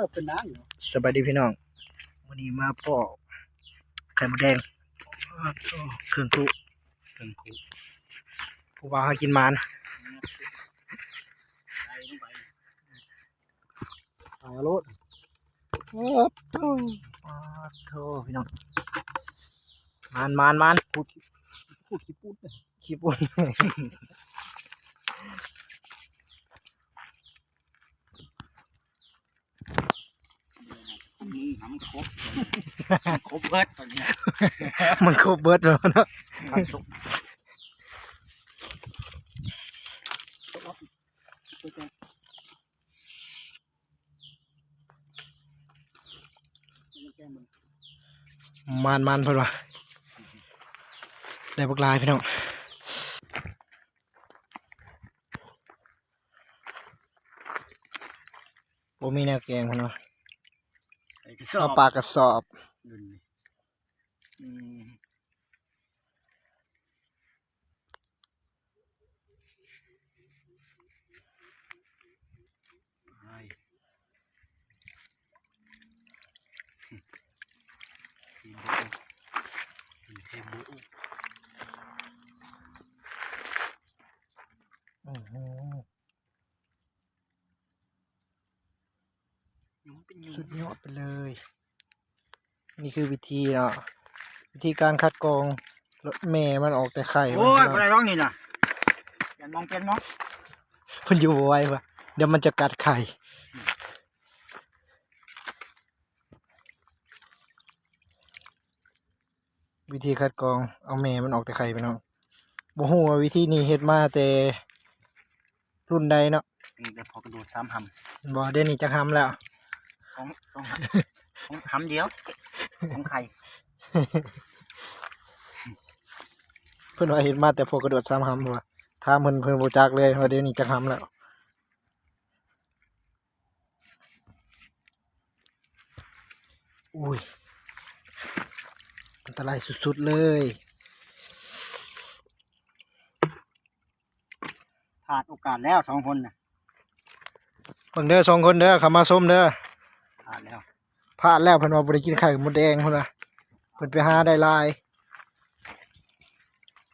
อเป็นนางเหรอสบายดีพี่น้องวันนี้มาพ่อไข่มดแดงอ้าวเครื่องคุเครื่องคูผู้ว่าหากินมานใส่ลงไปอารถโอ้โหอ้าวโธ่พี่น้องมานมานมานพูดพูดขี้พูดเลยขี้ปุ่น มันครบครบเบิดตอนเนี้ยมันครบเบิดแล้วเนาะครับจบมันมานเพิ่อนว่าได้บักลายพี่น้องบ่มีแนวแกงเพิ่นว่าไอ้กระ สอเอาบปลากระสอบ ดุนนี่อืมไปทีมบุกทีมบุก อื้อหือ ยุงเป็นยุง สุดยอดไปเลย นี่คือวิธีเนาะวิธีการคัดกรองรถแม่มันออกแต่ไข่โอ้ยมันอะไรร้องนี่น่ะเปลี่ยนมองเปลี่ยนมองเพิ่นอยู่บ่ไหว้ปะเดี๋ยวมันจะกัดไข่วิธีคัดกรองเอาแม่มันออกแต่ไข่ไปเนาะบ่ฮู้ว่าวิธีนี้เฮ็ดมาแต่รุ่นใดเนาะนี่แต่พอกระโดดสามหบ่เดี๋ยวนี้จักหำแล้วำสองสองหำสองหำเดียว ของไข่เพิ่นว่าเฮ็ดมาแต่พวกกระโดดซ้ำหำว่าถามเพิ่นเพิ่นบ่จักเลยว่าเดี๋ยวนี้จักหำแล้วอุ้ยอันตรายสุดๆเลยผ่านโอกาสแล้วสองคนน่ะเบิ่งเด้อสองคนเด้อเข้ามาส้มเด้อ ผ่านแล้วพลาดแล้วเพิ่นว่าบ่ได้กินไข่มดแดงเพิ่นว่าเพิ่นไปหาได้หลาย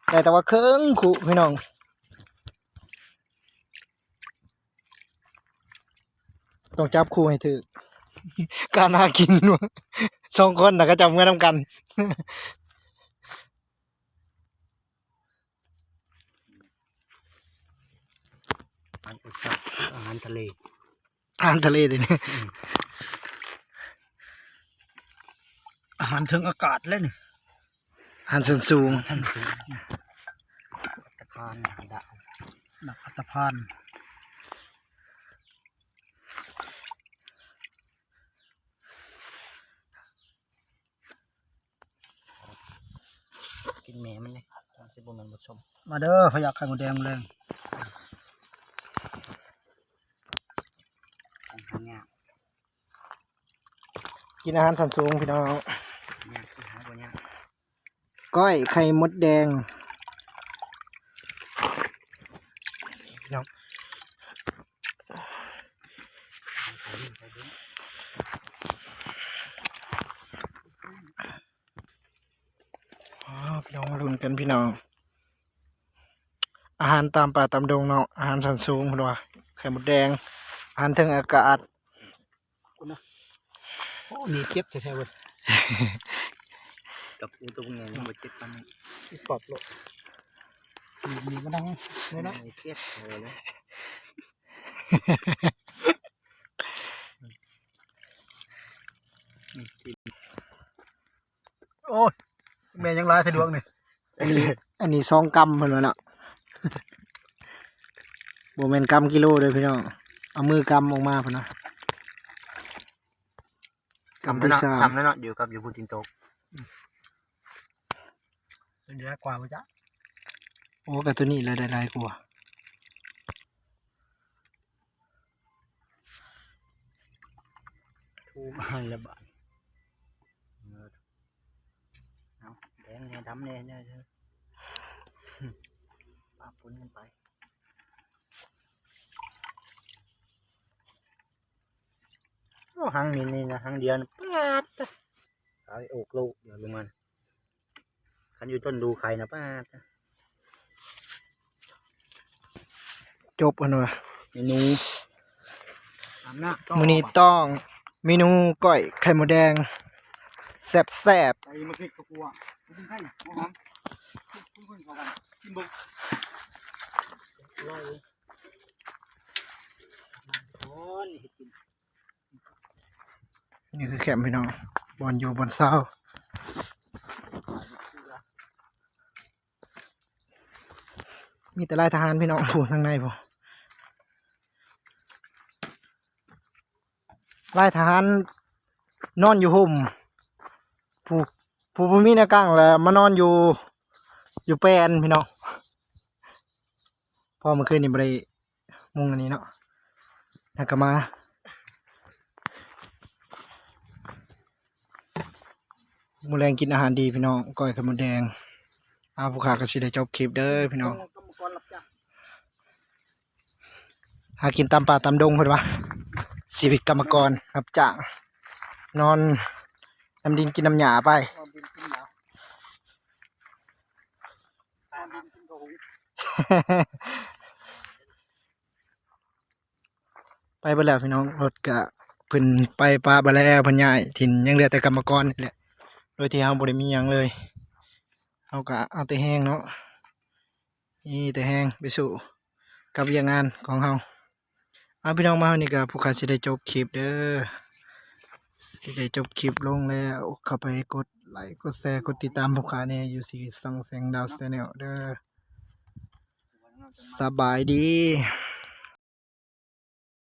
ได้แต่ว่าเครื่องคุพี่น้องต้องจับคู่ให้ถือการหากินวะสองคนน่ะก็จับมือนำกันอาหารอุตสาหอาหารทะเลอาหารทะเลเดินี่ อาหารถึงอากาศเลยนี่อาหารสันสูงชั้นสูงตะพานหาดาวหนักอัตพานกินแหม่มันเลยที่บุมันผสมมาเด้อพยักไข่มดแดงแรงของหางากินอาหารสันสูงพี่น้อง งาคือหางกว่านี้ ก้อยไข่มดแดงพี่น้องอ๋อพี่น้องมาลุ้นกันพี่น้อง อาหารตามป่าตามดงเนาะอาหารสันสูงพี่น้องไข่มดแดง อาหารทางอากาศโอ้นี่เจ็บใช่ไหม กับอูตัวไงยังไม่เจ็บมันปรับโลกมีมันดังไม่ได้เครียดเลยนะโอ้ยแม่ยังร้ายสะดวกนี่อันนี้อันนี้สองกำเพิ่นว่าเนาะบ่แม่นกำกิโลเด้อพี่น้องเอามือกำออกมาเพิ่นนะกำที่สามจำแล้วเนาะอยู่กับอยู่บุญจินโต ตัวนี้กว่าบ่จ๊ะโอ้กับตัวนี้เลยได้หลายกว่าทูมาละบาทเอาแดงเนี่ยดำเนี่ยเนี่ยเนี่ยปาปุ้นกันไปโอ้หังนี่นี่นะหังเดียวนะปาดตะเอาไอ้อกลูกเดี๋ยวลงมัน คันอยู่ต้นดูใครนะป้าดตะจบกันวะเมนูตามหน้ามื้อนี้ต้องเมนูก้อยไข่มดแดงแซ่บแซ่บใส่มะพริกกระปัวกินให้หอมคุ้นคุ้นเข้ากันกินบึกร้อยเลยโอ้ยเห็ดกินๆนี่คือแคมป์พี่น้องบอนอยู่บนเสา มีแต่ลายทหารพี่น้องผู้ทางในบ่ลายทหารนอนอยู่ห่มผู้ผู้บ่มีหน้ากลางแล้วมานอนอยู่อยู่แปลนพี่น้องพอเมื่อคืนนี่บ่ได้มุงอันนี้เนาะแล้วก็มามื้อแรงกินอาหารดีพี่น้องก้อยข่มดแดง อาผู้ขาก็สิได้จบคลิปเด้อพี่น้องกรรมกรรับจ้างหากินตามป่าตามดงเพิ่นว่าชีวิตกรรมกรรับจ้างนอนน้ำดินกินน้ำหยาไปความเป็นกินหนาวตามดินกินกระหุงไปเบ่แล้วพี่น้องรถกะเพิ่นไปปลาบ่แล้วเพิ่นย้ายถิ่นยังเหลือแต่กรรมกรนี่แหละโดยที่เฮาบ่ได้มีหยังเลย เฮาก็เอาแต่แห้งเนาะนี่แต่แห้งไปสู่กับเวียกงานของเฮาเอาพี่น้องมาเฮานี่ก็ผู้ขาสิได้จบคลิปเด้อสิได้จบคลิปลงแล้วเข้าไปกดไลค์กดแชร์กดติดตามผู้ขาแน่อยู่สีสังแสงดาวแชนแนลเด้อสบายดี